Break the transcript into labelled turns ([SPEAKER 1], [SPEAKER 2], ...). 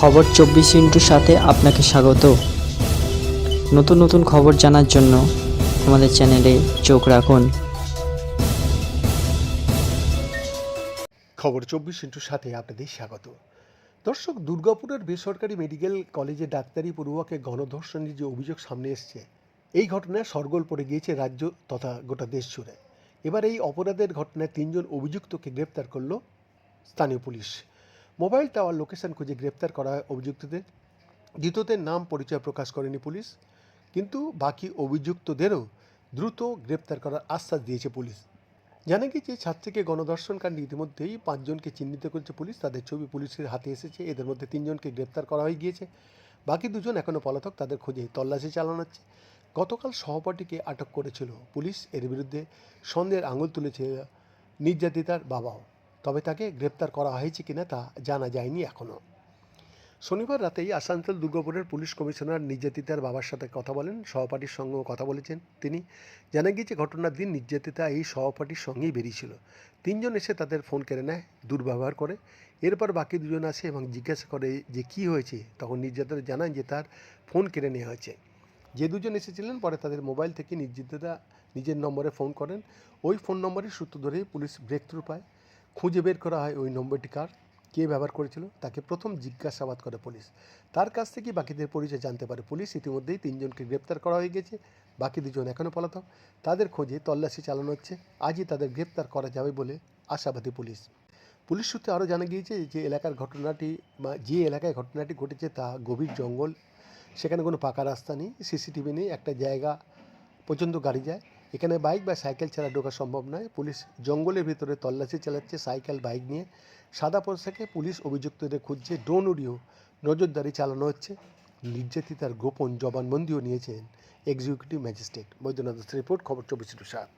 [SPEAKER 1] খবর চব্বিশ ইন্টুর সাথে আপনাকে স্বাগত। নতুন নতুন খবর জানার জন্য আমাদের চ্যানেলে চোখ রাখুন।
[SPEAKER 2] খবর চব্বিশ ইন্টুর সাথে আপনাদের স্বাগত। দর্শক, দুর্গাপুরের বেসরকারি মেডিকেল কলেজে ডাক্তারি পড়ুয়াকে গণধর্ষণের যে অভিযোগ সামনে এসছে, এই ঘটনায় সরগোল পড়ে গিয়েছে রাজ্য তথা গোটা দেশ জুড়ে। এবার এই অপরাধের ঘটনায় তিনজন অভিযুক্তকে গ্রেপ্তার করল স্থানীয় পুলিশ। মোবাইল টাওয়ার লোকেশন খুঁজে গ্রেপ্তার করা হয় অভিযুক্তদের। ধৃতদের নাম পরিচয় প্রকাশ করেনি পুলিশ, কিন্তু বাকি অভিযুক্তদেরও দ্রুত গ্রেপ্তার করার আশ্বাস দিয়েছে পুলিশ। জানা গিয়েছে, ছাত্রীকে গণধর্ষণ কাণ্ডে ইতিমধ্যেই পাঁচজনকে চিহ্নিত করেছে পুলিশ। তাদের ছবি পুলিশের হাতে এসেছে। এদের মধ্যে তিনজনকে গ্রেপ্তার করা হয়ে গিয়েছে। বাকি দুজন এখনও পলাতক। তাদের খোঁজে তল্লাশি চালানো হচ্ছে। গতকাল সহপাঠীকে আটক করেছিল পুলিশ। এর বিরুদ্ধে সন্দেহের আঙুল তুলেছে নির্যাতিতার বাবাও। তবে তাকে গ্রেপ্তার করা হয়েছে কিনা তা জানা যায়নি এখনও শনিবার রাতেই আসানসোল দুর্গাপুরের পুলিশ কমিশনার নির্যাতিতার বাবার সাথে কথা বলেন, সহপাঠীর সঙ্গেও কথা বলেছেন। তিনি জানা গিয়েছে, ঘটনার দিন নির্যাতিতা এই সহপাঠীর সঙ্গেই বেরিয়েছিল। তিনজন এসে তাদের ফোন কেড়ে নেয়, দুর্ব্যবহার করে। এরপর বাকি দুজন আসে এবং জিজ্ঞাসা করে যে কি হয়েছে। তখন নির্যাতিতা জানান যে তার ফোন কেড়ে নেওয়া হয়েছে। যে দুজন এসেছিলেন, পরে তাদের মোবাইল থেকে নির্যাতিতা নিজের নম্বরে ফোন করেন। ওই ফোন নম্বরের সূত্র ধরেই পুলিশ ব্রেক থ্রু পায়। খুঁজে বের করা হয় ওই নম্বরটি কার, কে ব্যবহার করেছিল, তাকে প্রথম জিজ্ঞাসাবাদ করে পুলিশ। তার কাছ থেকে বাকিদের পরিচয় জানতে পারে পুলিশ। ইতিমধ্যেই তিনজনকে গ্রেপ্তার করা হয়ে গেছে। বাকি দুজন এখনও পলাতক। তাদের খোঁজে তল্লাশি চালানো হচ্ছে। আজই তাদের গ্রেপ্তার করা যাবে বলে আশাবাদী পুলিশ। পুলিশ সূত্রে আরও জানা গিয়েছে যে এলাকার ঘটনাটি বা যে এলাকায় ঘটনাটি ঘটেছে তা গভীর জঙ্গল। সেখানে কোনো পাকা রাস্তা নেই। সিসিটিভি নেই। একটা জায়গা পর্যন্ত গাড়ি যায়। এখানে বাইক বা সাইকেল ছাড়া ঢোকা সম্ভব নয়। পুলিশ জঙ্গলের ভিতরে তল্লাশি চালাচ্ছে সাইকেল, বাইক নিয়ে। সাদা পোশাকে পুলিশ অভিযুক্তদের খুঁজছে, ড্রোন উড়িয়েও নজরদারি চালানো হচ্ছে। নির্যাতিতার গোপন জবানবন্দিও নিয়েছেন এক্সিকিউটিভ ম্যাজিস্ট্রেট। বৈদ্যনাথ রিপোর্ট, খবর চব্বিশ সাত